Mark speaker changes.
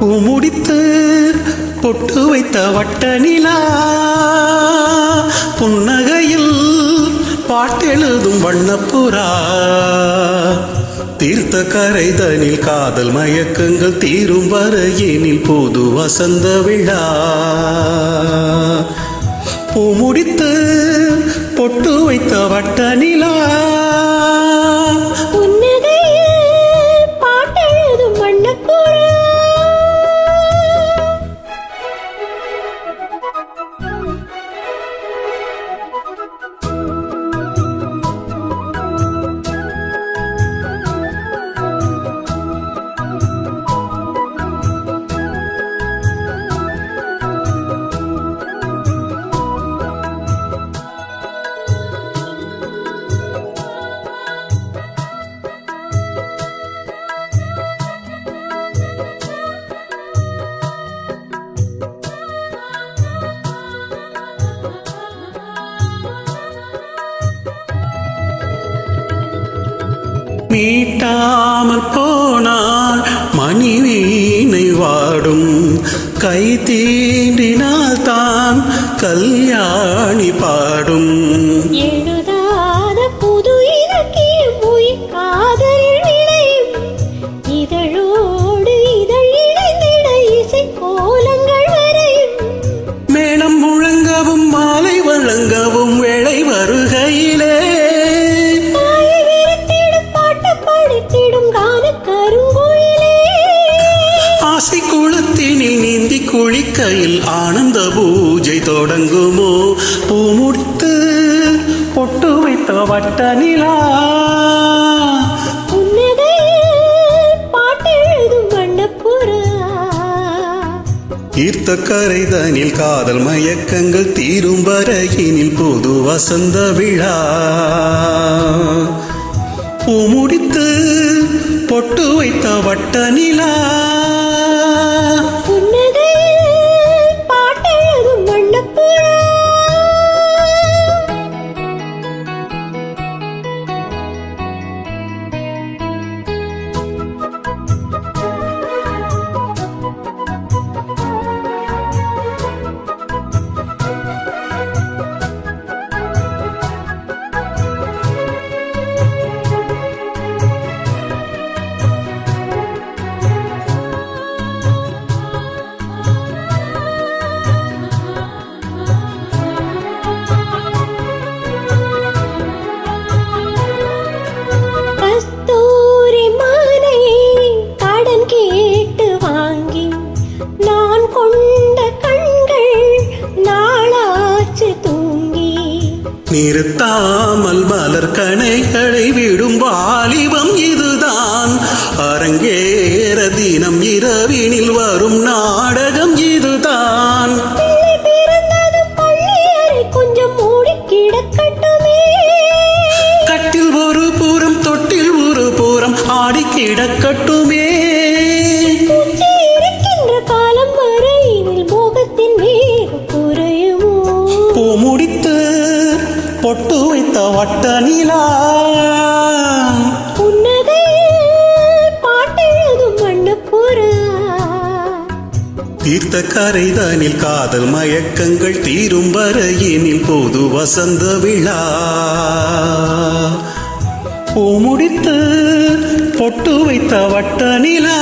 Speaker 1: உமுடித்து பொட்டு வைத்த வட்ட நிலா புன்னகையில் பாட்டெழுதும் வண்ணப்புறா. தீர்த்த கரைதனில் காதல் மயக்கங்கள் தீரும் வரையினில் போது வசந்த விழா. பூ முடித்து பொட்டு வைத்த வட்ட நிலா மீட்டாமல் போனால் மணி வீணை வாடும். கை தீண்டினால் தான் கல்யாணி பாடும். குளிக்கையில் ஆனந்த பூஜை தொடங்குமோ? பூ முடித்து பொட்டு வைத்த வட்ட நிலா.
Speaker 2: புன்னகையில் பாட்டெழுதும் வண்ணப்புறா.
Speaker 1: ஈர்த்த கரைதனில் காதல் மயக்கங்கள் தீரும் வரையினில் புது வசந்த விழா. பூ முடித்து பொட்டு வைத்த வட்ட நிலா. நிறுத்தாமல் மலர் கணைகளை விடும் வாலிபம் இதுதான். அரங்கேற தினம் இரவினில் வரும் நாடகம் இதுதான். கட்டில் ஒரு புறம் தொட்டில் ஒரு புறம் ஆடி கிடக்கட்டுமே. வட்ட நிலா தீர்த்த கரைதனில் காதல் மயக்கங்கள் தீரும் வரையினில் போது வசந்த விழா. பூ முடித்து பொட்டு வைத்த வட்ட நிலா